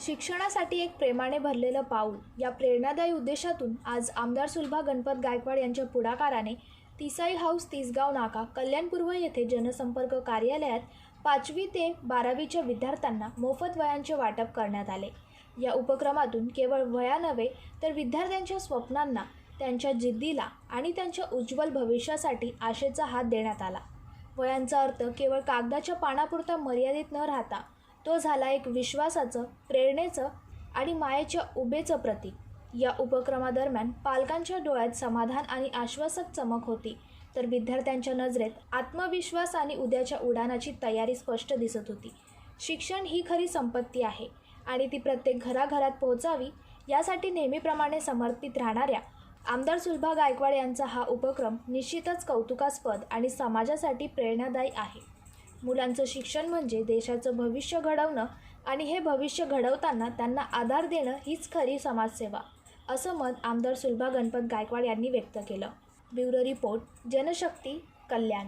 शिक्षणासाठी एक प्रेमाने भरलेलं पाऊल. या प्रेरणादायी उद्देशातून आज आमदार सुलभा गणपत गायकवाड यांच्या पुढाकाराने तिसाई हाऊस तिसगाव नाका कल्याणपूर्व येथे जनसंपर्क कार्यालयात पाचवी ते बारावीच्या विद्यार्थ्यांना मोफत वयांचे वाटप करण्यात आले. या उपक्रमातून केवळ वया नव्हे तर विद्यार्थ्यांच्या स्वप्नांना त्यांच्या जिद्दीला आणि त्यांच्या उज्ज्वल भविष्यासाठी आशेचा हात देण्यात आला. वयांचा अर्थ केवळ कागदाच्या पानापुरता मर्यादित न राहता तो झाला एक विश्वासाचं प्रेरणेचं आणि मायेच्या उभेचं प्रतीक. या उपक्रमादरम्यान पालकांच्या डोळ्यात समाधान आणि आश्वासक चमक होती. तर विद्यार्थ्यांच्या नजरेत आत्मविश्वास आणि उद्याच्या उडाणाची तयारी स्पष्ट दिसत होती. शिक्षण ही खरी संपत्ती आहे आणि ती प्रत्येक घराघरात पोहोचावी यासाठी नेहमीप्रमाणे समर्पित राहणाऱ्या आमदार सुलभा गायकवाड यांचा हा उपक्रम निश्चितच कौतुकास्पद आणि समाजासाठी प्रेरणादायी आहे. मुलांचं शिक्षण म्हणजे देशाचं भविष्य घडवणं आणि हे भविष्य घडवताना त्यांना आधार देणं हीच खरी समाजसेवा असं मत आमदार सुलभा गणपत गायकवाड यांनी व्यक्त केलं. Bureau report Janshakti Kalyan.